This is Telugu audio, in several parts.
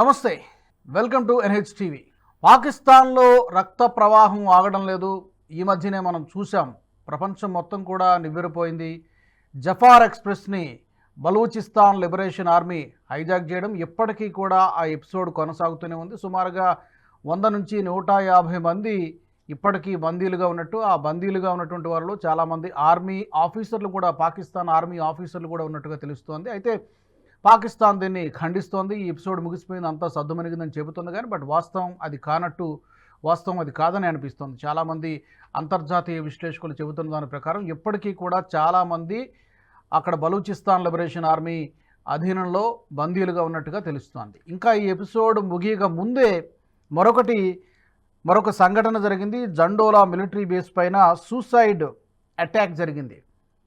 నమస్తే. వెల్కమ్ టు ఎన్హెచ్ టీవీ పాకిస్తాన్లో రక్త ప్రవాహం ఆగడం లేదు. ఈ మధ్యనే మనం చూసాం ప్రపంచం మొత్తం కూడా నివ్వెరపోయింది. జఫార్ ఎక్స్ప్రెస్ని బలూచిస్తాన్ లిబరేషన్ ఆర్మీ హైజాక్ చేయడం ఇప్పటికీ కూడా ఆ ఎపిసోడ్ కొనసాగుతూనే ఉంది. సుమారుగా వంద నుంచి నూట యాభై మంది ఇప్పటికీ బందీలుగా ఉన్నట్టు ఆ బందీలుగా ఉన్నటువంటి వారిలో చాలామంది ఆర్మీ ఆఫీసర్లు కూడా పాకిస్తాన్ ఆర్మీ ఆఫీసర్లు కూడా ఉన్నట్టుగా తెలుస్తోంది. అయితే పాకిస్తాన్ దీన్ని ఖండిస్తోంది. ఈ ఎపిసోడ్ ముగిసిపోయింది. అంతా సద్దుమణిగిందని చెబుతుంది కానీ బట్ వాస్తవం అది కానట్టు వాస్తవం అది కాదని అనిపిస్తుంది. చాలామంది అంతర్జాతీయ విశ్లేషకులు చెబుతున్న దాని ప్రకారం ఇప్పటికీ కూడా చాలామంది అక్కడ బలూచిస్తాన్ లిబరేషన్ ఆర్మీ అధీనంలో బందీలుగా ఉన్నట్టుగా తెలుస్తోంది. ఇంకా ఈ ఎపిసోడ్ ముగియక ముందే మరొకటి మరొక సంఘటన జరిగింది. జండోలా మిలిటరీ బేస్ పైన సూసైడ్ అటాక్ జరిగింది.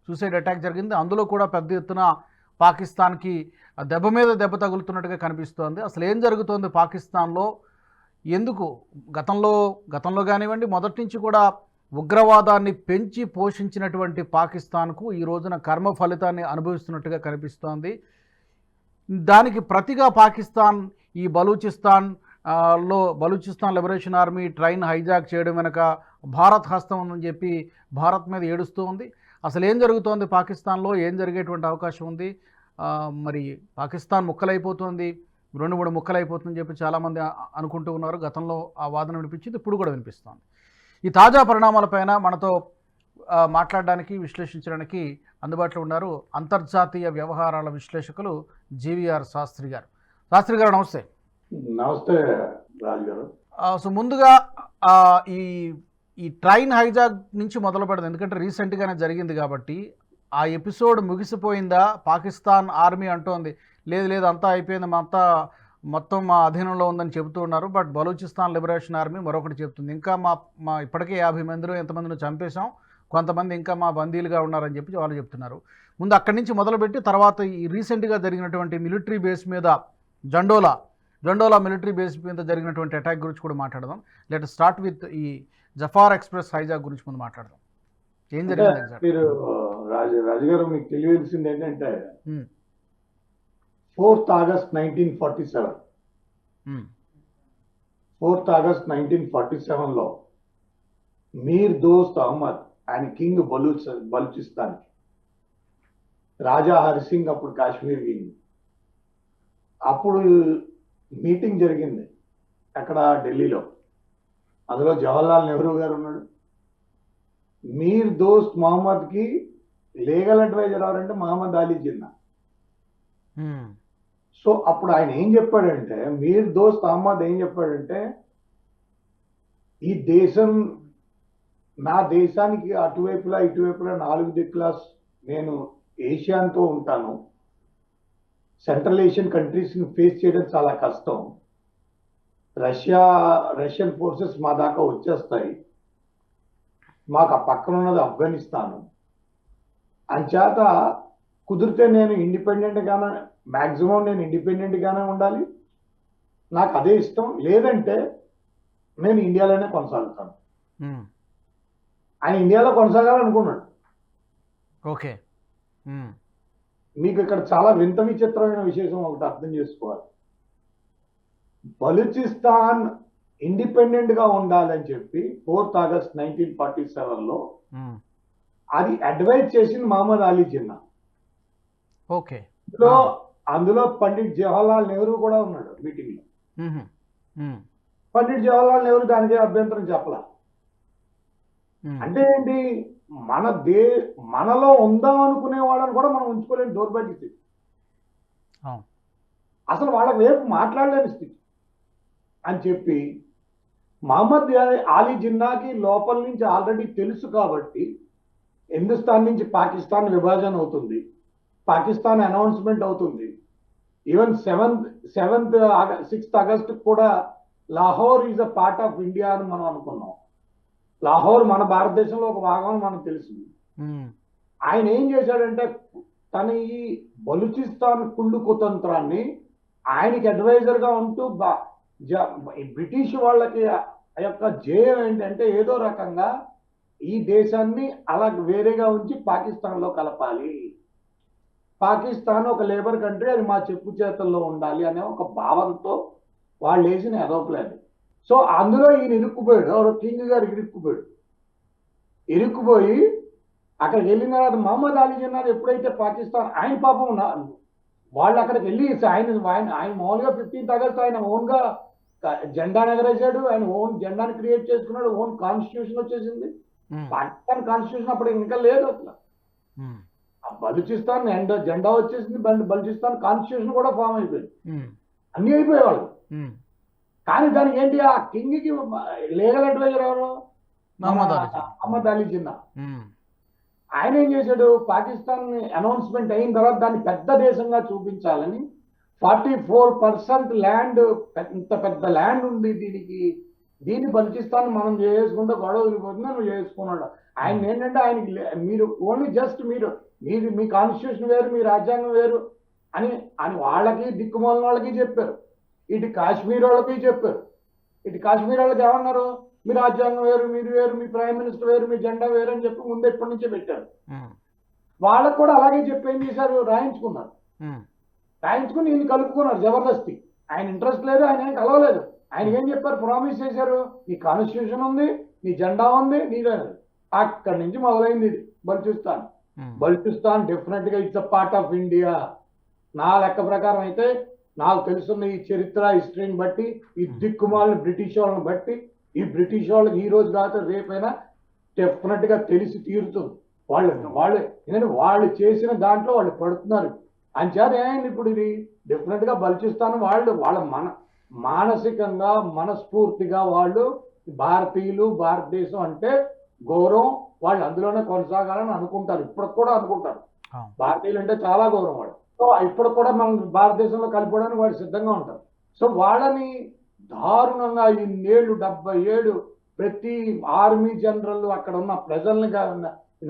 సూసైడ్ అటాక్ జరిగింది. అందులో కూడా పెద్ద ఎత్తున పాకిస్తాన్కి దెబ్బ మీద దెబ్బ తగులుతున్నట్టుగా కనిపిస్తోంది. అసలు ఏం జరుగుతోంది పాకిస్తాన్లో? ఎందుకు? గతంలో గతంలో కానివ్వండి మొదటి నుంచి కూడా ఉగ్రవాదాన్ని పెంచి పోషించినటువంటి పాకిస్తాన్కు ఈ రోజున కర్మ ఫలితాన్ని అనుభవిస్తున్నట్టుగా కనిపిస్తోంది. దానికి ప్రతిగా పాకిస్తాన్ ఈ బలూచిస్తాన్లో Balochistan liberation army train hijack చేయడం వెనక భారత్ హస్తం ఉందని చెప్పి భారత్ మీద ఏడుస్తూ ఉంది. అసలు ఏం జరుగుతోంది పాకిస్తాన్లో? ఏం జరిగేటువంటి అవకాశం ఉంది? మరి పాకిస్తాన్ ముక్కలైపోతుంది రెండు మూడు ముక్కలైపోతుందని చెప్పి చాలామంది అనుకుంటూ ఉన్నారు. గతంలో ఆ వాదన వినిపించింది ఇప్పుడు కూడా వినిపిస్తోంది. ఈ తాజా పరిణామాలపైన మనతో మాట్లాడడానికి విశ్లేషించడానికి అందుబాటులో ఉన్నారు అంతర్జాతీయ వ్యవహారాల విశ్లేషకులు జీవీఆర్ శాస్త్రి గారు. శాస్త్రి గారు నమస్తే. నమస్తే గారు. సో ముందుగా ఈ ఈ ట్రైన్ హైజాక్ నుంచి మొదలు పెడదాం ఎందుకంటే రీసెంట్గానే జరిగింది కాబట్టి ఆ ఎపిసోడ్ ముగిసిపోయిందా? పాకిస్తాన్ ఆర్మీ అంటోంది. లేదు లేదు అంతా అయిపోయింది. మా అంతా మొత్తం మా అధీనంలో ఉందని చెబుతూ ఉన్నారు. బట్ బలూచిస్తాన్ లిబరేషన్ ఆర్మీ మరొకటి చెప్తుంది ఇంకా మా మా ఇప్పటికే యాభై మందిలో ఎంతమందిని చంపేశాం కొంతమంది ఇంకా మా బందీలుగా ఉన్నారని చెప్పి వాళ్ళు చెప్తున్నారు. ముందు అక్కడి నుంచి మొదలుపెట్టి తర్వాత ఈ రీసెంట్గా జరిగినటువంటి మిలిటరీ బేస్ మీద జండోలా జండోలా మిలిటరీ బేస్ మీద జరిగినటువంటి అటాక్ గురించి కూడా మాట్లాడదాం. లెట్ స్టార్ట్ విత్ ఈ జఫార్ ఎక్స్ప్రెస్ హైజాక్ గురించి ముందు మాట్లాడదాం. ఏం జరిగింది మీరు రాజు రాజు గారు మీకు తెలియవలసింది ఏంటంటే Hmm. Fourth August nineteen forty seven. Fourth August nineteen forty సెవెన్లో మీర్ దోస్త్ అహ్మద్ ఆయన కింగ్ బలూచ్ బలూచిస్తాన్ రాజా హరిసింగ్ అప్పుడు కాశ్మీర్ కింగ్ అప్పుడు మీటింగ్ జరిగింది అక్కడ ఢిల్లీలో. అందులో జవహర్లాల్ నెహ్రూ గారు ఉన్నాడు. మీర్ దోస్త్ మహమ్మద్కి లీగల్ అడ్వైజర్ ఎవరంటే మహమ్మద్ అలీ జిన్నా. సో అప్పుడు ఆయన ఏం చెప్పాడంటే మీర్ దోస్త్ అహ్మద్ ఏం చెప్పాడంటే ఈ దేశం నా దేశానికి అటువైపులా ఇటువైపులా నాలుగు దిక్కులా నేను ఏషియాతో ఉంటాను. సెంట్రల్ ఏషియన్ కంట్రీస్ని ఫేస్ చేయడం చాలా కష్టం. రష్యా రష్యన్ ఫోర్సెస్ మా దాకా వచ్చేస్తాయి. మాకు ఆ పక్కన ఉన్నది ఆఫ్ఘనిస్తాను. అంచేత కుదిరితే నేను ఇండిపెండెంట్ గానే మాక్సిమం నేను ఇండిపెండెంట్ గానే ఉండాలి. నాకు అదే ఇష్టం. లేదంటే నేను ఇండియాలోనే కొనసాగుతాను. ఆయన ఇండియాలో కొనసాగాలనుకున్నాడు. ఓకే. మీకు ఇక్కడ చాలా వింత విచిత్రమైన విశేషం ఒకటి అర్థం చేసుకోవాలి. బలూచిస్తాన్ ఇండిపెండెంట్గా ఉండాలని చెప్పి ఫోర్త్ ఆగస్ట్ నైన్టీన్ ఫార్టీ సెవెన్లో అది అడ్వైజ్ చేసింది మహమ్మద్ అలీ జిన్నా. ఓకే. అందులో అందులో పండిట్ జవహర్లాల్ నెహ్రూ కూడా ఉన్నాడు మీటింగ్లో పండిట్ జవహర్లాల్ నెహ్రూ దానికే అభ్యంతరం చెప్పలా. అంటే ఏంటి? మన దే మనలో ఉందాం అనుకునే వాళ్ళని కూడా మనం ఉంచుకోలేని దౌర్భాగ్య స్థితి. అసలు వాళ్ళ వైపు మాట్లాడలేని స్థితి. అని చెప్పి మహమ్మద్ అలీ జిన్నాకి లోపల నుంచి ఆల్రెడీ తెలుసు కాబట్టి హిందుస్థాన్ నుంచి పాకిస్తాన్ విభజన అవుతుంది. పాకిస్తాన్ అనౌన్స్మెంట్ అవుతుంది. Even seventh seventh sixth August కూడా Lahore is a part of India అని మనం అనుకున్నాం. లాహోర్ మన భారతదేశంలో ఒక భాగం మనకు తెలిసింది ఆయన ఏం చేశాడంటే తన ఈ బలూచిస్తాన్ కుళ్ళు కుతంత్రాన్ని ఆయనకి అడ్వైజర్గా ఉంటూ బ్రిటిష్ వాళ్ళకి ఆ యొక్క జయం ఏంటంటే ఏదో రకంగా ఈ దేశాన్ని అలా వేరేగా ఉంచి పాకిస్తాన్లో కలపాలి. పాకిస్తాన్ ఒక లేబర్ కంట్రీ అది మా చెప్పు చేతల్లో ఉండాలి అనే ఒక భావంతో వాళ్ళు వేసిన ఏదో ప్లాన్ సో అందులో ఈయన ఇరుక్కుపోయాడు. ఎవరో కింగ్ గారు ఇరుక్కుపోయాడు. ఇరుక్కుపోయి అక్కడికి వెళ్ళిన తర్వాత మహమ్మద్ అలీ జిన్నాది ఎప్పుడైతే పాకిస్తాన్ ఆయన పాపం వాళ్ళు అక్కడికి వెళ్ళి ఆయన ఆయన ఆయన మామూలుగా ఫిఫ్టీన్త్ ఆగస్ట్ ఆయన ఓన్గా జెండా ఎగరేశాడు ఆయన ఓన్ జెండాని క్రియేట్ చేసుకున్నాడు. ఓన్ కాన్స్టిట్యూషన్ వచ్చేసింది. పాకిస్తాన్ కాన్స్టిట్యూషన్ అప్పుడు ఇంకా లేదు అసలు. బలూచిస్తాన్ ఎండ జెండా వచ్చేసింది బల్- బలూచిస్తాన్ కాన్స్టిట్యూషన్ కూడా ఫామ్ అయిపోయింది. అన్ని అయిపోయేవాళ్ళు. కానీ దానికి ఏంటి ఆ కింగ్కి లీగల్ అడ్వైజర్ ఎవరు మహమ్మద్ అలీ జిన్నా. ఆయన ఏం చేశాడు? పాకిస్తాన్ అనౌన్స్మెంట్ అయిన తర్వాత దాన్ని పెద్ద దేశంగా చూపించాలని ఫార్టీ ఫోర్ పర్సెంట్ ల్యాండ్ ఇంత పెద్ద ల్యాండ్ ఉంది దీనికి. దీన్ని బలిచిస్తాను మనం చేసుకుంటే గొడవ వదిలిపోతుంది నువ్వు చేసుకున్నాడు ఆయన ఏంటంటే ఆయనకి మీరు ఓన్లీ జస్ట్ మీరు మీది మీ కాన్స్టిట్యూషన్ వేరు మీ రాజ్యాంగం వేరు అని అని వాళ్ళకి దిక్కుమాలిన వాళ్ళకి చెప్పారు. ఇటు కాశ్మీర్ వాళ్ళకి చెప్పారు. ఇటు కాశ్మీర్ వాళ్ళకి ఏమన్నారు? మీ రాజ్యాంగం వేరు మీరు వేరు మీ ప్రైమ్ మినిస్టర్ వేరు మీ జెండా వేరు అని చెప్పి ముందు ఎప్పటి నుంచే పెట్టారు. ఉమ్, వాళ్ళకు కూడా అలాగే చెప్పి ఏం చేశారు? రాయించుకున్నారు. ఉమ్, రాయించుకుని ఈయన కలుపుకున్నారు జబర్దస్తి. ఆయన ఇంట్రెస్ట్ లేదు ఆయన ఏం కలవలేదు. ఆయన ఏం చెప్పారు? ప్రామిస్ చేశారు. నీ కాన్స్టిట్యూషన్ ఉంది నీ జెండా ఉంది నీదే అక్కడి నుంచి మొదలైంది ఇది. బల్చిస్తాన్. బల్చిస్తాన్ డెఫినెట్గా it's a part of India నా లెక్క ప్రకారం అయితే నాకు తెలుసున్న ఈ చరిత్ర హిస్టరీని బట్టి ఈ దిక్కుమాలిన బ్రిటిష్ వాళ్ళని బట్టి ఈ బ్రిటిష్ వాళ్ళకి ఈ రోజు కాదు రేపైనా డెఫినెట్గా తెలిసి తీరుతుంది. వాళ్ళు వాళ్ళు. ఎందుకంటే వాళ్ళు చేసిన దాంట్లో వాళ్ళు పడుతున్నారు. అంచేత ఏమైంది ఇప్పుడు ఇది? డెఫినెట్గా బలిచిస్తాను వాళ్ళు వాళ్ళ మన మానసికంగా మనస్ఫూర్తిగా వాళ్ళు భారతీయులు భారతదేశం అంటే గౌరవం వాళ్ళు అందులోనే కొనసాగాలని అనుకుంటారు. ఇప్పటికి కూడా అనుకుంటారు. భారతీయులు అంటే చాలా గౌరవం వాళ్ళు. సో ఇప్పుడు కూడా మనం భారతదేశంలో కలిపోవడానికి వాళ్ళు సిద్ధంగా ఉంటారు. సో వాళ్ళని దారుణంగా ఈ నేళ్ళు డెబ్బై ఏడు ప్రతి ఆర్మీ జనరల్ అక్కడ ఉన్న ప్రజల్ని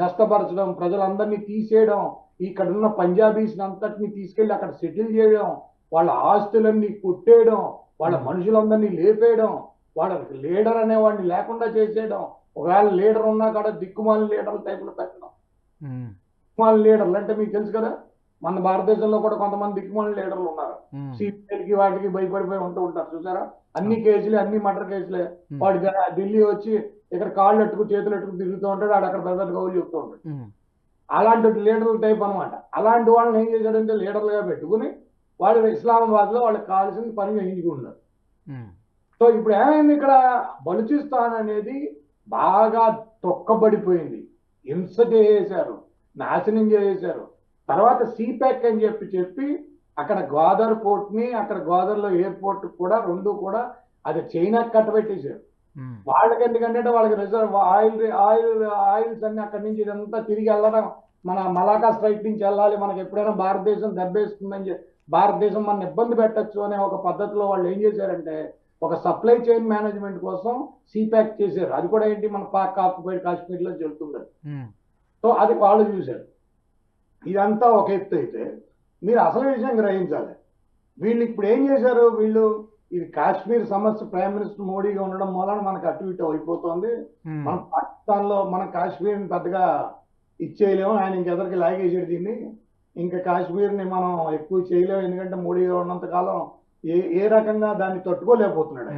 నష్టపరచడం ప్రజలందరినీ తీసేయడం ఇక్కడ ఉన్న పంజాబీస్ అంతటిని తీసుకెళ్ళి అక్కడ సెటిల్ చేయడం వాళ్ళ ఆస్తులన్నీ కొట్టేయడం వాళ్ళ మనుషులందరినీ లేపేయడం వాళ్ళ లీడర్ అనేవాడిని లేకుండా చేసేయడం ఒకవేళ లీడర్ ఉన్నా కూడా దిక్కుమాలి లీడర్ టైపులో పెట్టడం. దిక్కుమాలి లీడర్లు అంటే మీకు తెలుసు కదా మన భారతదేశంలో కూడా కొంతమంది దిక్కుమాలి లీడర్లు ఉన్నారు. ఉమ్, సిపిఐకి వాటికి భయపడిపోయి ఉంటూ ఉంటారు చూసారా? అన్ని కేసులే అన్ని మర్డర్ కేసులే. వాడు ఢిల్లీ వచ్చి ఇక్కడ కాళ్ళు అట్టుకు చేతులు అట్టుకు తిరుగుతూ ఉంటాడు ఆడు అక్కడ పెద్ద కౌలు చెప్తూ ఉంటాడు. అలాంటి లీడర్ల టైప్ అన్నమాట. అలాంటి వాళ్ళని ఏం చేశాడంటే లీడర్లుగా పెట్టుకుని వాడు ఇస్లామాబాద్లో వాళ్ళకి కావాల్సిన పని చేయించుకుంటున్నారు. ఉమ్, సో ఇప్పుడు ఏమైంది ఇక్కడ? బలుచిస్తాన్ అనేది బాగా తొక్కబడిపోయింది. హింస చేసేశారు నాశనం చేసేశారు. తర్వాత సీపాక్ అని చెప్పి చెప్పి అక్కడ గ్వాదర్ పోర్ట్ని అక్కడ గ్వాదర్లో ఎయిర్పోర్ట్ కూడా రెండు కూడా అది చైనా కట్టబెట్టేశారు. వాళ్ళకి ఎందుకంటే వాళ్ళకి రిజర్వ్ ఆయిల్ ఆయిల్ ఆయిల్స్ అన్ని అక్కడి నుంచి ఇదంతా తిరిగి వెళ్ళడం మన మలాకా స్ట్రైట్ నుంచి వెళ్ళాలి మనకి ఎప్పుడైనా భారతదేశం దెబ్బేస్తుందని చెప్పి భారతదేశం మన ఇబ్బంది పెట్టచ్చు అనే ఒక పద్ధతిలో వాళ్ళు ఏం చేశారంటే ఒక సప్లై చైన్ మేనేజ్మెంట్ కోసం సీప్యాక్ చేశారు. అది కూడా ఏంటి? మన పాక్ ఆక్యుపైడ్ కాశ్మీర్లో జరుగుతుంది ఉమ్, సో అది వాళ్ళు చూశారు. ఇదంతా ఒక ఎత్తు అయితే మీరు అసలు విషయం గ్రహించాలి. వీళ్ళు ఇప్పుడు ఏం చేశారు? వీళ్ళు ఇది కాశ్మీర్ సమస్య ప్రైమ్ మినిస్టర్ మోడీగా ఉండడం మూలన మనకు అటు ఇటు అయిపోతుంది. మనం పాకిస్తాన్లో మన కాశ్మీర్ పెద్దగా ఇచ్చేయలేము. ఆయన ఇంకెదరికి లాగేసాడు దీన్ని. ఇంకా కాశ్మీర్ని మనం ఎక్కువ చేయలేము ఎందుకంటే మోడీగా ఉన్నంత కాలం ఏ ఏ రకంగా దాన్ని తట్టుకోలేకపోతున్నాడు?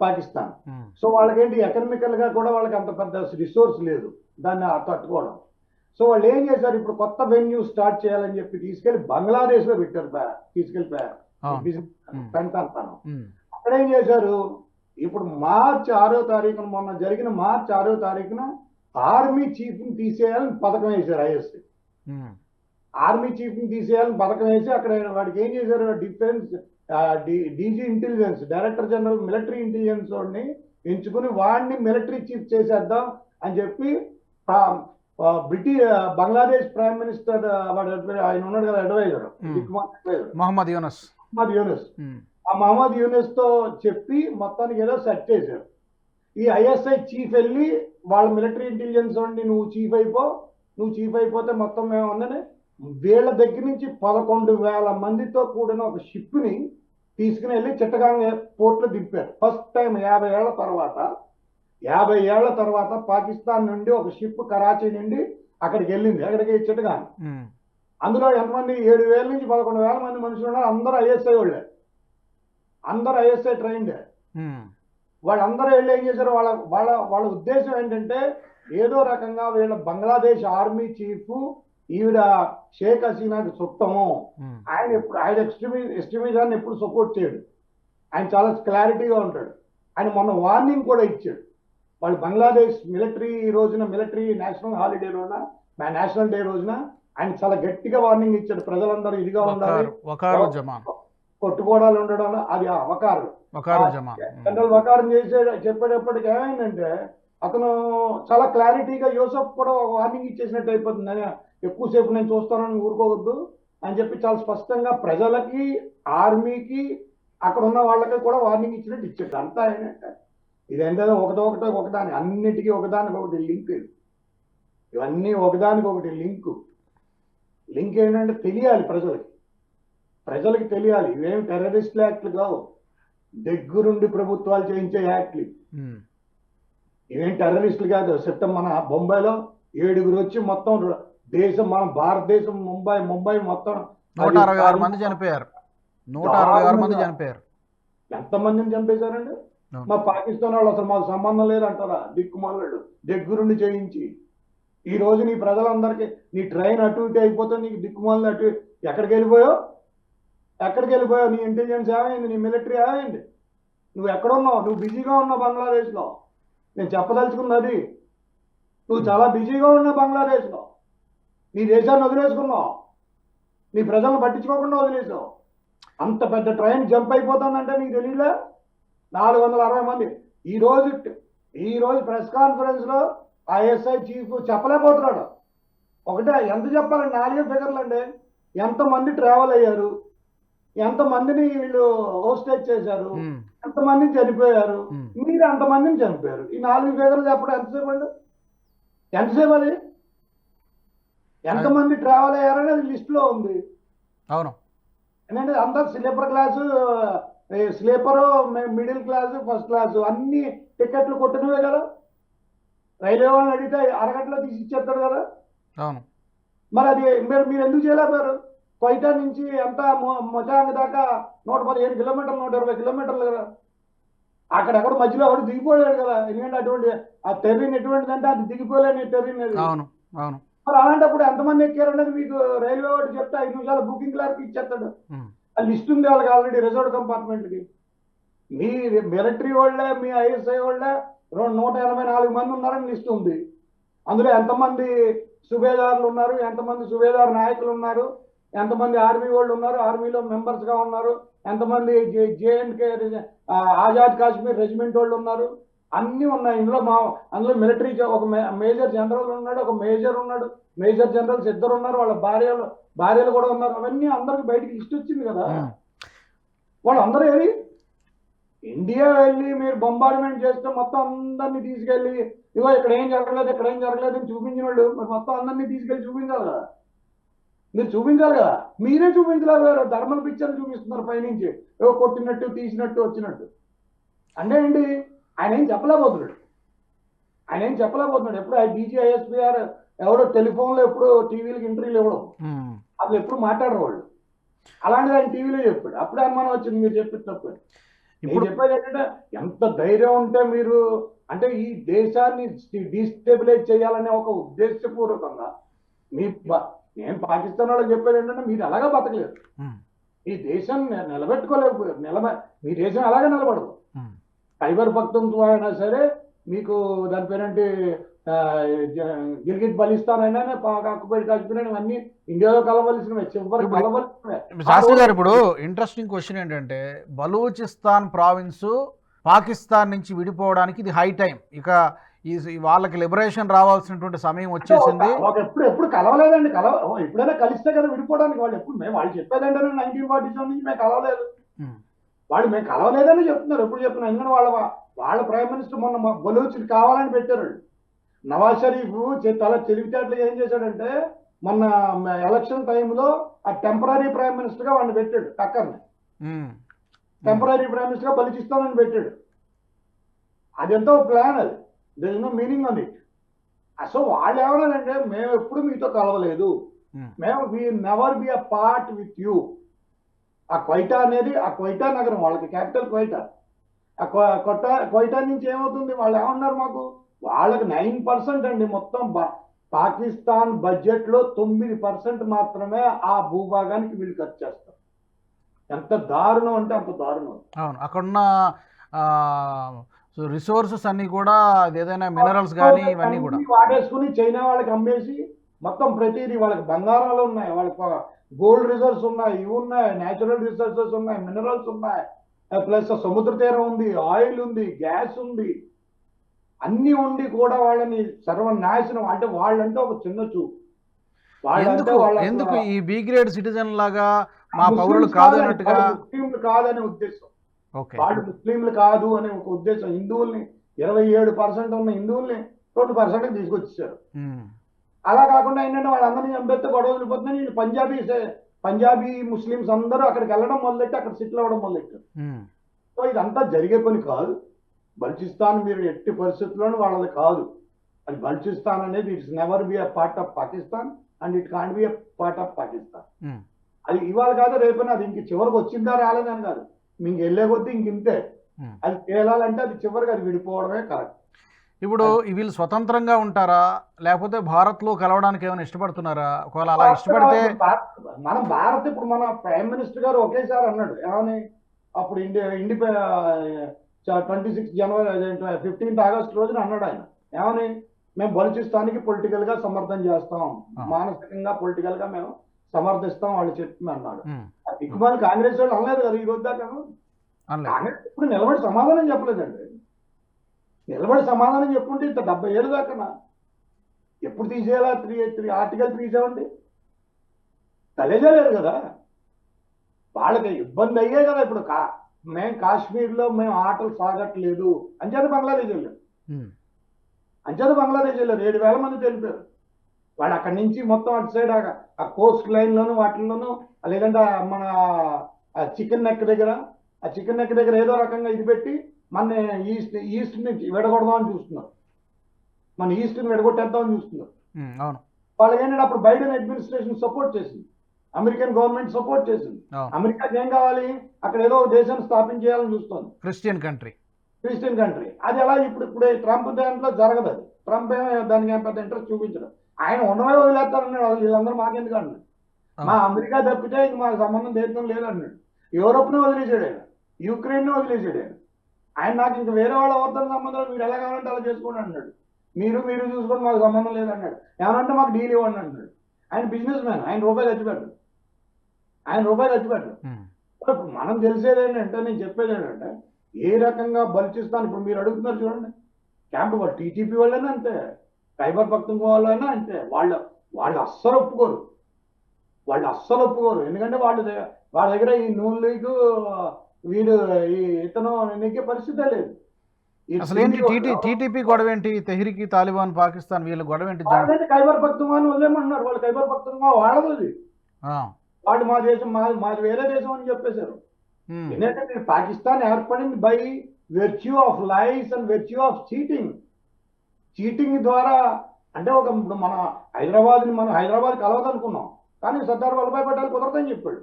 పాకిస్తాన్. సో వాళ్ళకేంటి ఎకనామికల్గా కూడా వాళ్ళకి అంత పెద్ద రిసోర్స్ లేదు దాన్ని తట్టుకోవడం. సో వాళ్ళు ఏం చేశారు? ఇప్పుడు కొత్త వెన్యూ స్టార్ట్ చేయాలని చెప్పి తీసుకెళ్ళి బంగ్లాదేశ్లో పెట్టారు తీసుకెళ్ళిపోయారు Hmm. పెంటాను అక్కడ ఏం చేశారు? ఇప్పుడు మార్చి ఆరో తారీఖున మొన్న జరిగిన మార్చి ఆరో తారీఖున ఆర్మీ చీఫ్ని తీసేయాలని పథకం వేశారు ఐఎస్సీ ఆర్మీ చీఫ్ని తీసేయాలని పథకం వేసి అక్కడ వాడికి ఏం చేశారు? Defence DG intelligence director general military intelligence వాడిని ఎంచుకుని వాడిని మిలిటరీ చీఫ్ చేసేద్దాం అని చెప్పి బ్రిటిష్ బంగ్లాదేశ్ ప్రైమ్ మినిస్టర్ వాడు ఆయన ఉన్నాడు కదా అడ్వైజర్ Hmm. మహమ్మద్ యూనస్ మహమ్మద్ యూనస్ ఆ మహమ్మద్ యూనస్తో చెప్పి మొత్తానికి ఏదో సెట్ చేశారు. ఈ ఐఎస్ఐ చీఫ్ వెళ్ళి వాళ్ళ మిలిటరీ ఇంటెలిజెన్స్ వాడిని నువ్వు చీఫ్ అయిపో నువ్వు చీఫ్ అయిపోతే మొత్తం మేము ఉందని వీళ్ళ దగ్గర నుంచి పదకొండు వేల మందితో కూడిన ఒక షిప్ని తీసుకుని వెళ్ళి చిట్టగాంగ్ పోర్ట్లో దింపారు. ఫస్ట్ టైం యాభై ఏళ్ళ తర్వాత యాభై ఏళ్ళ తర్వాత పాకిస్తాన్ నుండి ఒక షిప్ కరాచీ నుండి అక్కడికి వెళ్ళింది అక్కడికి చిట్టగాంగ్. అందులో ఎంతమంది ఏడు వేల నుంచి పదకొండు వేల మంది మనుషులు ఉన్నారు. అందరూ ఐఎస్ఐ వాళ్ళే. అందరు ఐఎస్ఐ ట్రైన్డ్. వాళ్ళందరూ వెళ్ళి ఏం చేశారు? వాళ్ళ వాళ్ళ వాళ్ళ ఉద్దేశం ఏంటంటే ఏదో రకంగా వీళ్ళ బంగ్లాదేశ్ ఆర్మీ చీఫ్ ఈవిడ షేక్ హసీనాకి చుట్టము ఆయన ఎప్పుడు ఆయన ఎక్స్ట్రీమి ఎక్స్ట్రీమిజాన్ని ఎప్పుడు సపోర్ట్ చేయడు. ఆయన చాలా క్లారిటీగా ఉంటాడు. ఆయన మొన్న వార్నింగ్ కూడా ఇచ్చాడు. వాళ్ళు బంగ్లాదేశ్ మిలిటరీ రోజున మిలిటరీ నేషనల్ హాలిడే రోజున నేషనల్ డే రోజున ఆయన చాలా గట్టిగా వార్నింగ్ ఇచ్చాడు. ప్రజలందరూ ఇదిగా ఉండాలి. కొట్టుకోవడాలు ఉండడం అది వకారు. జనరల్ వకారం చేసే చెప్పేటప్పటికి ఏమైందంటే అతను చాలా క్లారిటీగా యూసఫ్ కూడా ఒక వార్నింగ్ ఇచ్చేసినట్టు అయిపోతుంది. ఎక్కువసేపు నేను చూస్తానని ఊరుకోవద్దు అని చెప్పి చాలా స్పష్టంగా ప్రజలకి ఆర్మీకి అక్కడ ఉన్న వాళ్ళకి కూడా వార్నింగ్ ఇచ్చినట్టు ఇచ్చాడు. అంతా ఏంటంటే ఇదేంటో ఒకటో ఒకటో ఒకదాని అన్నిటికీ ఒకదానికి ఒకటి లింక్. ఇది ఇవన్నీ ఒకదానికి ఒకటి లింక్. లింక్ ఏంటంటే తెలియాలి ప్రజలకి. ప్రజలకి తెలియాలి. ఇవేం టెర్రరిస్ట్ యాక్ట్లు కావు. దగ్గరుండి ప్రభుత్వాలు చేయించే యాక్ట్లు. ఇవి. ఇవేం టెర్రరిస్టులు కాదు. సెప్టెంబర్ మన బొంబాయిలో ఏడుగురు వచ్చి మొత్తం దేశం మన భారతదేశం ముంబై ముంబై మొత్తం నూట అరవై ఆరు మంది చనిపోయారు. నూట అరవై ఆరు మంది చనిపోయారు. ఎంతమందిని చంపేశారండి. మా పాకిస్తాన్ వాళ్ళు అసలు మాకు సంబంధం లేదంటారా? దిక్కుమాలాడు దగ్గరుండి చేయించి. ఈ రోజు నీ ప్రజలందరికీ నీ ట్రైన్ అటు ఇటు అయిపోతే నీకు దిక్కుమాలని అటు ఎక్కడికి వెళ్ళిపోయావు? ఎక్కడికి వెళ్ళిపోయావు? నీ ఇంటెలిజెన్స్ ఏమైంది? నీ మిలిటరీ ఏమైంది? నువ్వు ఎక్కడున్నావు? నువ్వు బిజీగా ఉన్నావు బంగ్లాదేశ్లో. నేను చెప్పదలుచుకున్నది నువ్వు చాలా బిజీగా ఉన్నావు బంగ్లాదేశ్లో. నీ దేశాన్ని వదిలేసుకున్నావు. నీ ప్రజలను పట్టించుకోకుండా వదిలేసావు. అంత పెద్ద ట్రైన్ జంప్ అయిపోతుందంటే నీకు తెలియలే నాలుగు వందల అరవై మంది. ఈ రోజు ఈ రోజు ప్రెస్ కాన్ఫరెన్స్లో ఐఎస్ఐ చీఫ్ చెప్పలేకపోతున్నాడు. ఒకటే ఎంత చెప్పాలండి నాలుగే ఫిగర్లు అండి ఎంతమంది ట్రావెల్ అయ్యారు? ఎంతమందిని వీళ్ళు హోస్టేజ్ చేశారు? ఎంతమంది చనిపోయారు? మీరు ఎంతమందిని చనిపోయారు? ఈ నాలుగు ఫిగర్లు చెప్పడం ఎంతసేపు అండి? ఎంతసేపు అది? ఎంతమంది ట్రావెల్ అయ్యారని అది లిస్ట్లో ఉంది. అవును. ఎందుకంటే అంతా sleeper class sleeper middle class first class అన్ని టికెట్లు కొట్టినవే కదా? రైల్వే వాళ్ళని అడిగితే అరగంటలో తీసి ఇచ్చేస్తారు కదా? అవును. మరి అది మీరు మీరు ఎందుకు చేయలేకపోయారు? కొయిటా నుంచి ఎంత మొజాంగ్ దాకా నూట పదిహేను కిలోమీటర్లు నూట ఇరవై కిలోమీటర్లు కదా. అక్కడెక్కడ మధ్యలో ఒకటి దిగిపోయాడు కదా. ఎందుకంటే అటువంటి ఆ టెర్రిన్ ఎటువంటిది అంటే అది దిగిపోలేని టెర్రిన్ అది. అవును అవును. మరి అలాంటప్పుడు ఎంతమంది ఎక్కారనేది మీకు రైల్వే వాడు చెప్తే ఐదు నిమిషాలు బుకింగ్ క్లార్క్ ఇచ్చేస్తాడు. ఆ లిస్ట్ ఉంది వాళ్ళకి ఆల్రెడీ రిజర్వ్ కంపార్ట్మెంట్కి. మీ మిలిటరీ వాళ్ళే మీ ఐఎస్ఐ వాళ్ళే రెండు నూట ఎనభై నాలుగు మంది ఉన్నారని లిస్ట్ ఉంది. అందులో ఎంతమంది సుబేదారులు ఉన్నారు ఎంతమంది సుబేదార్ నాయకులు ఉన్నారు ఎంతమంది ఆర్మీ వాళ్ళు ఉన్నారు ఆర్మీలో మెంబర్స్గా ఉన్నారు ఎంతమంది J and K Azad Kashmir regiment వాళ్ళు ఉన్నారు. అన్ని ఉన్నాయి. ఇందులో మా అందులో మిలిటరీ ఒక మేజర్ జనరల్ ఉన్నాడు ఒక మేజర్ ఉన్నాడు. మేజర్ జనరల్స్ ఇద్దరు ఉన్నారు వాళ్ళ భార్యలు భార్యలు కూడా ఉన్నారు. అవన్నీ అందరికి బయటికి లిస్ట్ వచ్చింది కదా. వాళ్ళందరూ ఏది? ఇండియా వెళ్ళి మీరు బొంబార్డ్మెంట్ చేస్తే మొత్తం అందరినీ తీసుకెళ్ళి ఇగో ఇక్కడ ఏం జరగలేదు ఇక్కడ ఏం జరగలేదు అని చూపించిన వాళ్ళు మరి మొత్తం అందరినీ తీసుకెళ్ళి చూపించాలి కదా. మీరు చూపించాలి కదా? మీరే చూపించలేరు ధర్మల్ పిక్చర్ చూపిస్తున్నారు పైనుంచి. ఏవో కొట్టినట్టు తీసినట్టు వచ్చినట్టు. అంటే ఏంటి? ఆయన ఏం చెప్పలేకపోతున్నాడు. ఆయన ఏం చెప్పలేకపోతున్నాడు. ఎప్పుడు డీజీ ఐఎస్పీఆర్ ఎవరో టెలిఫోన్లో ఎప్పుడు టీవీలకు ఇంటర్వ్యూలు ఇవ్వడం. అసలు ఎప్పుడు మాట్లాడరు వాళ్ళు. అలాంటిది ఆయన టీవీలో చెప్పాడు. అప్పుడే అనుమానం వచ్చింది మీరు చెప్పేది తప్పు ఇప్పుడు చెప్పేది ఏంటంటే ఎంత ధైర్యం ఉంటే మీరు అంటే ఈ దేశాన్ని డిస్టెబిలైజ్ చేయాలనే ఒక ఉద్దేశపూర్వకంగా మీ నేను పాకిస్తాన్ వాళ్ళకి చెప్పేది ఏంటంటే మీరు ఎలాగా బతకలేరు. ఈ దేశం నిల- నిలబెట్టుకోలేకపోయారు నిలబ మీ దేశం అలాగే నిలబడదు. ఖైబర్ పఖ్తుంత్వా అయినా సరే మీకు దాని పేరేంటి గిల్గిట్ బలిస్తాన్ అయినా అక్కుపేట కాశ్మీర్ అన్ని ఇండియాలో కలవలసినవే. చివరి కలవలసినవే. శాస్త్రి గారు ఇప్పుడు ఇంట్రెస్టింగ్ క్వశ్చన్ ఏంటంటే బలూచిస్తాన్ ప్రావిన్స్ పాకిస్తాన్ నుంచి విడిపోవడానికి ఇది హై టైం ఇక ఈ వాళ్ళకి లిబరేషన్ రావాల్సినటువంటి సమయం వచ్చేసింది. ఎప్పుడు ఎప్పుడు కలవలేదండి కలవ ఎప్పుడైనా కలిస్తే కదా విడిపోవడానికి వాళ్ళు ఎప్పుడు మేము వాళ్ళు చెప్పేది ఏంటంటే నైన్టీన్ ఫార్టీ సెవెన్ నుంచి మేము కలవలేదు. వాళ్ళు మేము కలవలేదని చెప్తున్నారు ఎప్పుడు చెప్తున్నారు. ఎందుకంటే వాళ్ళ వాళ్ళ ప్రైమ్ మినిస్టర్ మొన్న మా బలూచులు కావాలని పెట్టారు. నవాజ్ షరీఫ్ తల తెలివితేటలు ఏం చేశాడంటే మొన్న ఎలక్షన్ టైంలో ఆ టెంపరీ ప్రైమ్ మినిస్టర్గా వాడిని పెట్టాడు టక్కర్ని టెంపరీ ప్రైమ్ మినిస్టర్గా బలిచిస్తానని పెట్టాడు. అదెంతో ప్లాన్ అది. There is no meaning on it so వాళ్ళు ఏమన్నారంటే మేము ఎప్పుడు మీతో కలవలేదు. ఉమ్, మేము we never be a part with you ఆ క్వైటా అనేది ఆ క్వైటా నగరం వాళ్ళకి క్యాపిటల్ క్వైటా. ఆ కొట్టా క్వైటా నుంచి ఏమవుతుంది? వాళ్ళు ఏమన్నారు మాకు? వాళ్ళకి నైన్ పర్సెంట్ అండి మొత్తం బా- పాకిస్తాన్ బడ్జెట్లో తొమ్మిది పర్సెంట్ మాత్రమే ఆ భూభాగానికి వీళ్ళు ఖర్చు చేస్తారు. ఎంత దారుణం అంటే అంత దారుణం. అవును. అక్కడున్న రిసోర్సెస్ అన్నీ కూడా ఏదైనా మినరల్స్ కానీ ఇవన్నీ కూడా. వాడేసుకుని చైనా వాళ్ళకి అమ్మేసి మొత్తం ప్రతిదీ వాళ్ళకి బంగారాలు ఉన్నాయి. వాళ్ళకి గోల్డ్ రిజర్వ్స్ ఉన్నాయి ఇవి ఉన్నాయి నేచురల్ రిసోర్సెస్ ఉన్నాయి మినరల్స్ ఉన్నాయి. ప్లస్ సముద్ర తీరం ఉంది ఆయిల్ ఉంది గ్యాస్ ఉంది. అన్ని ఉండి కూడా వాళ్ళని సర్వనాశనం అంటే వాళ్ళంటే ఒక చిన్న చూపు. ఎందుకు? ఎందుకు ఈ బి గ్రేడ్ సిటిజన్ లాగా మా పౌరులు కాదు కాదని, ఉద్దేశం. వాళ్ళు ముస్లింలు కాదు అనే ఒక ఉద్దేశం హిందువుల్ని ఇరవై ఏడు పర్సెంట్ ఉన్న హిందువుల్ని రెండు పర్సెంట్ తీసుకొచ్చేసారు ఉమ్, అలా కాకుండా ఏంటంటే వాళ్ళందరినీ చంపేస్తే గొడవ వదిలిపోతుంది నేను పంజాబీ పంజాబీ ముస్లిమ్స్ అందరూ అక్కడికి వెళ్ళడం మొదలెట్టి అక్కడ సెటిల్ అవ్వడం మొదలెట్టారు. సో ఇదంతా జరిగే పని కాదు. బల్చిస్తాన్ మీరు ఎట్టి పరిస్థితుల్లోనూ వాళ్ళది కాదు. అది బల్చిస్తాన్ అనేది it's never be a part of Pakistan and it can't be a part of Pakistan. అది ఇవాళ కాదు రేపైనా అది ఇంక చివరికి వచ్చిందా రాలేదని కాదు. మీకు వెళ్ళే కొద్దీ ఇంక ఇంతే. Hmm. అది తేలాలంటే అది చివరికి అది విడిపోవడమే కరెక్ట్. ఇప్పుడు వీళ్ళు స్వతంత్రంగా ఉంటారా? లేకపోతే భారత్లో కలవడానికి ఏమైనా ఇష్టపడుతున్నారా? ఒకవేళ అలా ఇష్టపడితే మనం భారత్ ఇప్పుడు మన ప్రైమ్ మినిస్టర్ గారు ఒకేసారి అన్నాడు ఏమని? అప్పుడు India ఇండిపే twenty six January fifteenth August రోజున అన్నాడు ఆయన ఏమని? మేము బలుచిస్తానికి పొలిటికల్గా సమర్థన చేస్తాం. మానసికంగా పొలిటికల్గా మేము సమర్థిస్తాం వాళ్ళు చెప్పి అన్నాడు. దిక్కుమాలి కాంగ్రెస్ వాళ్ళు అనలేదు కదా ఈ రోజు దాకా. అనలేదు. కాంగ్రెస్ ఇప్పుడు నిలబడి సమాధానం చెప్పలేదండి. నిలబడి సమాధానం చెప్పుంటే ఇంత డెబ్బై ఏళ్ళు దాకా ఎప్పుడు తీసేయాలా? Three three article three seventy తెలియజేయలేరు కదా. వాళ్ళకి ఇబ్బంది అయ్యే కదా ఇప్పుడు కా మేము కాశ్మీర్లో మేము ఆటలు సాగట్లేదు. అంచేత బంగ్లాదేశ్ వెళ్ళారు అంచేత బంగ్లాదేశ్ వెళ్ళారు ఏడు వేల మంది తెలిపారు వాళ్ళు అక్కడి నుంచి మొత్తం అటు సైడ్ ఆ- కోస్ట్ లైన్లోను వాటిల్లోనూ లేదంటే మన చికెన్ నెక్ దగ్గర ఆ చికెన్ నెక్ దగ్గర ఏదో రకంగా ఇది పెట్టి మన ఈస్ట్ ఈస్ట్ నుంచి విడగొడదామని చూస్తున్నారు. మన ఈస్ట్ని విడగొట్టేద్దామని చూస్తున్నారు. అవును. వాళ్ళకి ఏంటంటే అప్పుడు బైడెన్ అడ్మినిస్ట్రేషన్ సపోర్ట్ చేసింది. అమెరికన్ గవర్నమెంట్ సపోర్ట్ చేసింది. అవును. అమెరికాకి ఏం కావాలి? అక్కడ ఏదో దేశాన్ని స్థాపించేయాలని చూస్తుంది. క్రిస్టియన్ కంట్రీ క్రిస్టియన్ కంట్రీ అది ఎలా ఇప్పుడు ఇప్పుడు ట్రంప్ దాంట్లో జరగదు ట్రంప్ ఏమో దానికి ఏం పెద్ద ఇంట్రెస్ట్ చూపించడం. ఆయన ఉన్నవే వదిలేస్తారన్నాడు అసలు వీళ్ళందరూ మాకెందుకు అన్నాడు మా అమెరికా తప్పితే ఇంక మా సంబంధం దేశం లేదన్నాడు. యూరోప్ను వదిలేసాడు ఆయన. యుక్రెయిన్ వదిలేసాడు ఆయన. ఆయన నాకు ఇంక వేరే వాళ్ళ ఎవరితో సంబంధం మీరు ఎలా కావాలంటే అలా చేసుకోండి అన్నాడు. మీరు మీరు చూసుకొని మాకు సంబంధం లేదన్నాడు. ఏమనంటే మాకు డీల్ ఇవ్వండి అన్నాడు. ఆయన బిజినెస్ మ్యాన్ ఆయన రూపాయి ఖర్చు పెట్టడు ఆయన రూపాయి ఖర్చు పెట్టడు ఉమ్, ఇప్పుడు మనం తెలిసేది ఏంటంటే నేను చెప్పేది ఏంటంటే ఏ రకంగా బలిచిస్తాను? ఇప్పుడు మీరు అడుగుతున్నారు చూడండి. క్యాంప్ వాళ్ళు టీటీపీ వాళ్ళైనా అంతే? ఖైబర్ పక్తుంగ వాళ్ళైనా అంతే. వాళ్ళు వాళ్ళు అస్సలు ఒప్పుకోరు. వాళ్ళు అస్సలు ఒప్పుకోరు. ఎందుకంటే వాళ్ళ దగ్గర వాళ్ళ దగ్గర ఈ నూనె లీగు వీడు ఈ ఇతను నెగ్గే పరిస్థితే లేదు. అసలు ఏంటి టీటీపీ గొడవ ఏంటి? తెహ్రీకి తాలిబాన్ పాకిస్తాన్ వీళ్ళ గొడవ ఏంటి ఖైబర్ పక్తుంగ అని వదిలేమంటున్నారు. వాళ్ళు ఖైబర్ పక్తుంగ వాళ్ళది వాళ్ళు మా దేశం మా మాది వేరే దేశం అని చెప్పేశారు. ఎందుకంటే పాకిస్తాన్ ఏర్పడింది by virtue of lies and virtue of cheating cheating ద్వారా అంటే ఒక మన హైదరాబాద్ని మనం హైదరాబాద్ కలవదనుకున్నాం. కానీ సర్దార్ వల్లభాయ్ పటేల్ కుదరదని చెప్పాడు.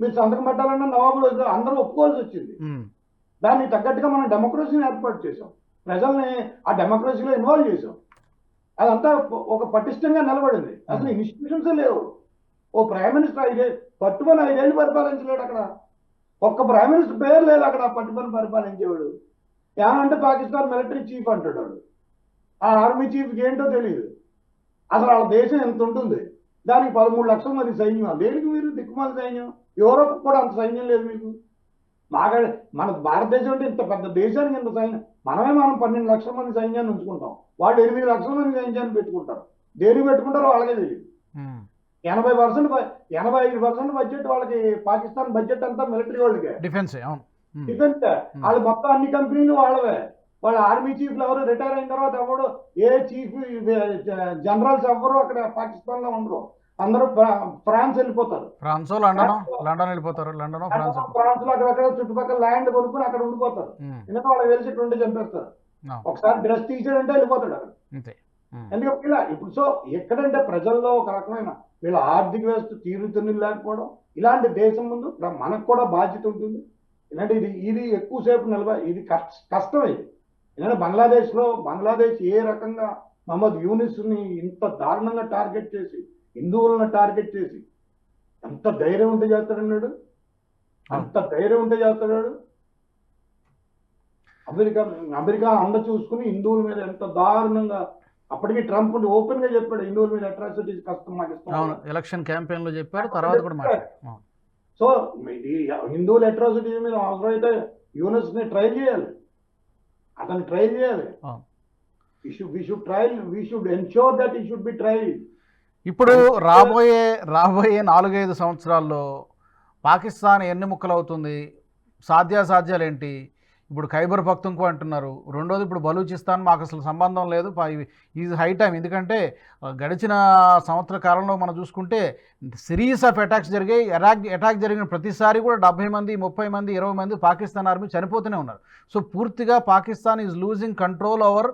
మీరు సంతకం పెట్టాలన్నా నవాబులు అందరూ ఒప్పుకోవాల్సి వచ్చింది. దానికి తగ్గట్టుగా మనం డెమోక్రసీని ఏర్పాటు చేసాం ప్రజల్ని ఆ డెమోక్రసీలో ఇన్వాల్వ్ చేసాం అదంతా ఒక పటిష్టంగా నిలబడింది. అసలు ఇన్స్టిట్యూషన్స్ లేవు. ఓ ప్రైమ్ మినిస్టర్ ఐదే పట్టుమని ఐదేళ్ళు పరిపాలించలేడు అక్కడ. ఒక్క ప్రైమ్ మినిస్టర్ పేరు లేదు అక్కడ పట్టుమని పరిపాలించేవాడు. ఏమంటే పాకిస్తాన్ మిలిటరీ చీఫ్ అంటాడు ఆ ఆర్మీ చీఫ్కి ఏంటో తెలియదు అసలు వాళ్ళ దేశం ఎంత ఉంటుంది? దానికి పదమూడు లక్షల మంది సైన్యం. దేనికి మీరు దిక్కుమాల సైన్యం? యూరోప్ కూడా అంత సైన్యం లేదు మీకు. మాగా మన భారతదేశం అంటే ఇంత పెద్ద దేశానికి ఇంత సైన్యం. మనమే మనం పన్నెండు లక్షల మంది సైన్యాన్ని ఉంచుకుంటాం. వాళ్ళు ఎనిమిది లక్షల మంది సైన్యాన్ని పెట్టుకుంటారు. దేనికి పెట్టుకుంటారో వాళ్ళకే తెలియదు ఎనభై పర్సెంట్ ఎనభై ఐదు పర్సెంట్ బడ్జెట్ వాళ్ళకి పాకిస్తాన్ బడ్జెట్ అంతా మిలిటరీ వాళ్ళకే. Defence defence. వాళ్ళు మొత్తం అన్ని కంపెనీలు వాళ్ళవే. వాళ్ళ ఆర్మీ చీఫ్లు ఎవరు? రిటైర్ అయిన తర్వాత ఎవడు ఏ చీఫ్ జనరల్స్ ఎవరు అక్కడ పాకిస్తాన్లో ఉండరు. అందరూ ఫ్రా- ఫ్రాన్స్ వెళ్ళిపోతారు. ఫ్రాన్సో లండనో? లండన్ వెళ్ళిపోతారు. లండనో ఫ్రాన్స్. ఫ్రాన్స్? లో అక్కడక్కడ చుట్టుపక్కల ల్యాండ్ కొనుక్కుని అక్కడ ఉండిపోతారు. ఎందుకంటే తెలిసి ఇక్కడ ఉండి చంపేస్తారు. ఒకసారి డ్రెస్ తీసాడంటే వెళ్ళిపోతాడు అక్కడ. ఎందుకంటే ఇలా? ఇప్పుడు సో ఎక్కడంటే ప్రజల్లో ఒక రకమైన వీళ్ళ ఆర్థిక వ్యవస్థ తీరుతెన్నులు లేకపోవడం ఇలాంటి దేశం ముందు మనకు కూడా బాధ్యత ఉంటుంది. ఎందుకంటే ఇది ఇది ఎక్కువసేపు నిలబ ఇది కష్ట కష్టం ఇది. ఎందుకంటే బంగ్లాదేశ్లో బంగ్లాదేశ్ ఏ రకంగా మహమ్మద్ యూనిస్ని ఇంత దారుణంగా టార్గెట్ చేసి హిందువులను టార్గెట్ చేసి ఎంత ధైర్యం ఉంటే చేస్తాడన్నాడు అంత ధైర్యం ఉంటే చేస్తాడు అమెరికా అమెరికా అండ చూసుకుని హిందువుల మీద ఎంత దారుణంగా అప్పటికి ట్రంప్ ఓపెన్గా చెప్పాడు హిందువుల మీద అట్రాసిటీస్ కష్టం మాకు ఎలక్షన్ క్యాంపెయిన్లో చెప్పారు తర్వాత కూడా. సో హిందువుల అట్రాసిటీస్ మీద అవసరమైతే యూనిస్ని ట్రైల్ చేయాలి. అతను ట్రైల్ చేయాలి. ఇప్పుడు రాబోయే రాబోయే నాలుగైదు సంవత్సరాల్లో పాకిస్తాన్ ఎన్ని ముక్కలు అవుతుంది సాధ్యాసాధ్యాలు ఏంటి ఇప్పుడు ఖైబర్ పఖ్తుంకో అంటున్నారు. రెండోది ఇప్పుడు బలూచిస్తాన్ మాకు అసలు సంబంధం లేదు. ఇది హై టైం ఎందుకంటే గడిచిన సంవత్సర కాలంలో మనం చూసుకుంటే సిరీస్ ఆఫ్ అటాక్స్ జరిగాయి. అటాక్ అటాక్ జరిగిన ప్రతిసారి కూడా డెబ్బై మంది ముప్పై మంది ఇరవై మంది పాకిస్తాన్ ఆర్మీ చనిపోతూనే ఉన్నారు. సో పూర్తిగా Pakistan is losing control over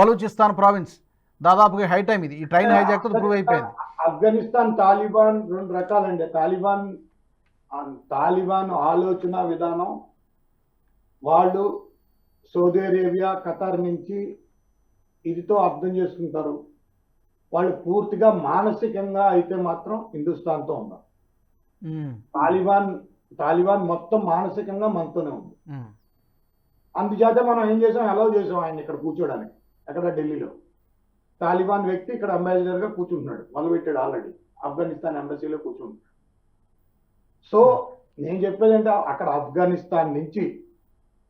Balochistan province. దాదాపుగా హై టైం ఇది. ఈ ట్రైన్ హైజాక్ ప్రూవ్ అయిపోయింది. ఆఫ్ఘనిస్తాన్ తాలిబాన్ రెండు రకాలండి. తాలిబాన్ తాలిబాన్ ఆలోచన విధానం వాళ్ళు సౌదీ అరేబియా ఖతార్ నుంచి ఇదితో అర్థం చేసుకుంటారు. వాళ్ళు పూర్తిగా మానసికంగా అయితే మాత్రం హిందుస్థాన్తో ఉన్నారు. తాలిబాన్ తాలిబాన్ మొత్తం మానసికంగా మనతోనే ఉంది. అందుచేత మనం ఏం చేసాం? అలౌ చేసాం ఆయన ఇక్కడ కూర్చోడానికి అక్కడ ఢిల్లీలో. తాలిబాన్ వ్యక్తి ఇక్కడ అంబాసిడర్గా కూర్చుంటున్నాడు. మొదలుపెట్టాడు ఆల్రెడీ. ఆఫ్ఘనిస్తాన్ ఎంబసీలో కూర్చుంటున్నాడు. సో నేను చెప్పేది అంటే అక్కడ ఆఫ్ఘనిస్తాన్ నుంచి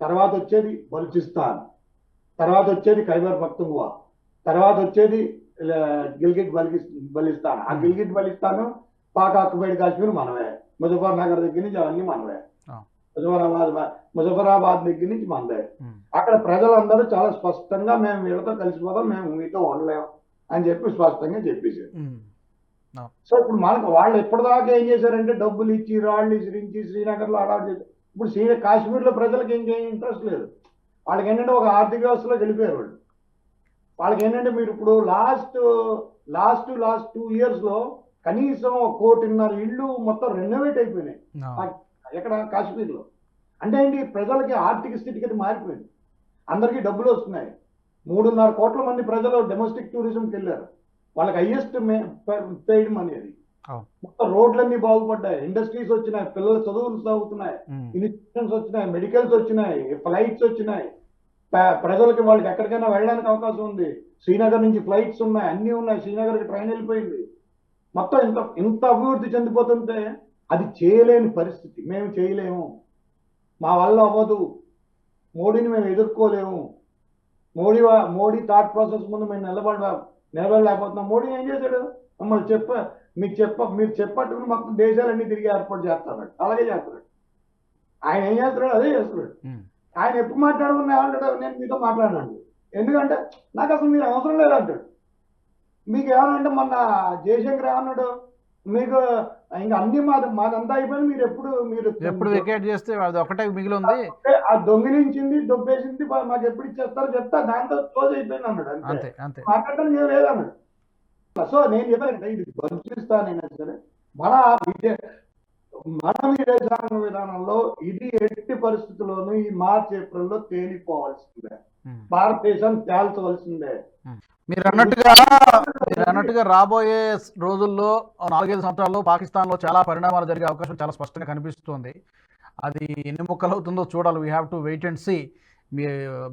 తర్వాత వచ్చేది బలుచిస్తాన్. తర్వాత వచ్చేది ఖైబర్ పఖ్తుంగ్వా తర్వాత వచ్చేది గిల్గిట్ బల్గిస్ బలిస్తాన్. ఆ గిల్గిట్ బలిస్తాన్ పాక్ ఆక్యుపైడ్ కాశ్మీర్ మనమే. ముజఫర్ నగర్ దగ్గర నుంచి అవన్నీ మనమే. ముజఫరాబాద్ ముజఫరాబాద్ దగ్గర నుంచి మనదే. అక్కడ ప్రజలందరూ చాలా స్పష్టంగా మేము వీళ్ళతో కలిసిపోతాం మేము మీతో ఉండలేం అని చెప్పి స్పష్టంగా చెప్పేశారు. ఉమ్. సో ఇప్పుడు మనకు వాళ్ళు ఎప్పటిదాకా ఏం చేశారంటే డబ్బులు ఇచ్చి రాళ్ళు ఇసిరించి శ్రీనగర్లో అడాప్ట్ చేశారు. ఇప్పుడు శ్రీ కాశ్మీర్లో ప్రజలకు ఇంకేం ఇంట్రెస్ట్ లేదు. వాళ్ళకి ఏంటంటే ఒక ఆర్థిక వ్యవస్థలో వెళ్ళిపోయారు వాళ్ళు. వాళ్ళకి ఏంటంటే మీరు ఇప్పుడు లాస్ట్ లాస్ట్ లాస్ట్ టూ ఇయర్స్లో కనీసం ఒక కోటిన్నర ఇళ్ళు మొత్తం రెనోవేట్ అయిపోయినాయి. ఎక్కడ? కాశ్మీర్లో. అంటే ఏంటి? ప్రజలకి ఆర్థిక స్థితిగతి మారిపోయింది. అందరికీ డబ్బులు వస్తున్నాయి. మూడున్నర కోట్ల మంది ప్రజలు డొమెస్టిక్ టూరిజంకి వెళ్ళారు. వాళ్ళకి హైయెస్ట్ పెయిడ్ మనీ అది. అవును. మొత్తం రోడ్లన్నీ బాగుపడ్డాయి. ఇండస్ట్రీస్ వచ్చినాయి. పిల్లల చదువులు సాగుతున్నాయి. ఇన్స్టిట్యూషన్స్ వచ్చినాయి. మెడికల్స్ వచ్చినాయి. ఫ్లైట్స్ వచ్చినాయి. ప్రజలకి వాళ్ళకి ఎక్కడికైనా వెళ్ళడానికి అవకాశం ఉంది. శ్రీనగర్ నుంచి ఫ్లైట్స్ ఉన్నాయి. అన్నీ ఉన్నాయి. శ్రీనగర్కి ట్రైన్ వెళ్ళిపోయింది. మొత్తం ఇంత ఇంత అభివృద్ధి చెందిపోతుంటే అది చేయలేని పరిస్థితి. మేము చేయలేము. మా వల్ల అవ్వదు. మోడీని మేము ఎదుర్కోలేము. మోడీ మోడీ థాట్ ప్రాసెస్ ముందు మేము నిలబడ నిలబడలేకపోతున్నాం మోడీ ఏం చేశాడు? మమ్మల్ని చెప్ప మీకు చెప్ప మీరు చెప్పట్టుకుని మొత్తం దేశాలన్నీ తిరిగి ఏర్పాటు చేస్తాడు అలాగే చేస్తాడు ఆయన ఏం చేస్తున్నాడు అదే చేస్తున్నాడు. ఆయన ఎప్పుడు మాట్లాడుకున్నా ఏమంటాడు నేను మీతో మాట్లాడినాడు. ఎందుకంటే నాకు అసలు మీరు అవసరం లేదు అంటాడు మీకు ఏమనంటే మొన్న జయశంకర్ ఏమన్నాడు? మీకు ఇంకా అన్ని మాది మాదంతా అయిపోయింది. మీరు ఎప్పుడు మీరు ఎప్పుడు వికెట్ చేస్తే అది ఒకటే మిగిలి ఉంది ఆ దొంగిలించింది దొబ్బేసింది మాకు ఎప్పుడు ఇచ్చేస్తారో చెప్తా దాంతో క్లోజ్ అయిపోయింది అన్నాడు అంతే. అంతే మాట్లాడడానికి ఏం లేదన్నాడు సో నేను చెప్పాను ఇది బలిస్తానైనా సరే. మన మన విదేశాంగ విధానంలో ఇది ఎట్టి పరిస్థితుల్లోనూ ఈ మార్చ్ ఏప్రిల్లో తేలిపోవాల్సిందే. భారతదేశం తేల్చవలసిందే. మీరు అన్నట్టుగా మీరు అన్నట్టుగా రాబోయే రోజుల్లో నాలుగైదు సంవత్సరాల్లో పాకిస్తాన్లో చాలా పరిణామాలు జరిగే అవకాశం చాలా స్పష్టంగా కనిపిస్తుంది. అది ఎన్ని ముక్కలు అవుతుందో చూడాలి. We have to wait and see మీ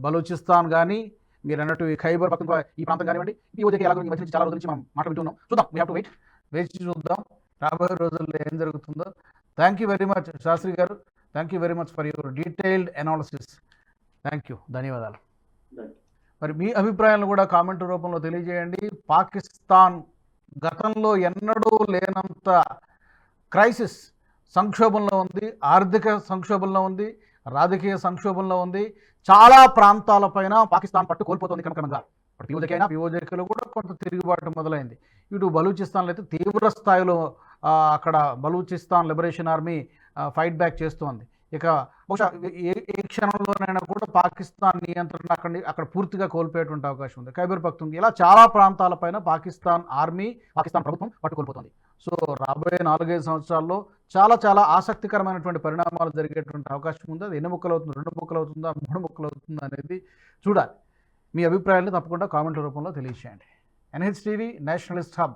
బలూచిస్తాన్ కానీ మీరు అన్నట్టు ఈ ఖైబర్ పక్కన ఈ ప్రాంతం కానివ్వండి ఈ ఉదయం ఎలా చాలా రోజుల నుంచి మనం మాట్లాడుతున్నాం చూద్దాం. వీ హ్యావ్ టు వెయిట్ వేచి చూద్దాం. రాబోయే రోజుల్లో ఏం జరుగుతుందో. Thank you very much Shastri garu thank you very much for your detailed analysis thank you ధన్యవాదాలు మరి మీ అభిప్రాయాలను కూడా కామెంట్ రూపంలో తెలియజేయండి. పాకిస్తాన్ గతంలో ఎన్నడూ లేనంత క్రైసిస్ సంక్షోభంలో ఉంది ఆర్థిక సంక్షోభంలో ఉంది రాజకీయ సంక్షోభంలో ఉంది. చాలా ప్రాంతాలపైన పాకిస్తాన్ పట్టు కోల్పోతుంది క్రమక్రమంగా. ఇప్పుడు పిఓజేకి అయినా పిఓజేకీలో కూడా కొంత తిరుగుబాటు మొదలైంది. ఇటు బలూచిస్తాన్లో అయితే తీవ్ర స్థాయిలో అక్కడ Balochistan Liberation Army fight back చేస్తోంది. ఇక బహుశా ఏ ఏ క్షణంలోనైనా కూడా పాకిస్తాన్ నియంత్రణ అక్కడ అక్కడ పూర్తిగా కోల్పోయేటువంటి అవకాశం ఉంది. ఖైబర్ పక్తుంది ఇలా చాలా ప్రాంతాలపైన పాకిస్తాన్ ఆర్మీ పాకిస్తాన్ ప్రభుత్వం పట్టుకోల్పోతుంది సో రాబోయే నాలుగైదు సంవత్సరాల్లో చాలా చాలా ఆసక్తికరమైనటువంటి పరిణామాలు జరిగేటువంటి అవకాశం ఉంది. అది ఎన్ని ముక్కలు అవుతుంది రెండు ముక్కలు అవుతుందా మూడు ముక్కలు అవుతుందా అనేది చూడాలి. మీ అభిప్రాయాలను తప్పకుండా కామెంట్ల రూపంలో తెలియజేయండి. NH TV Nationalist Hub.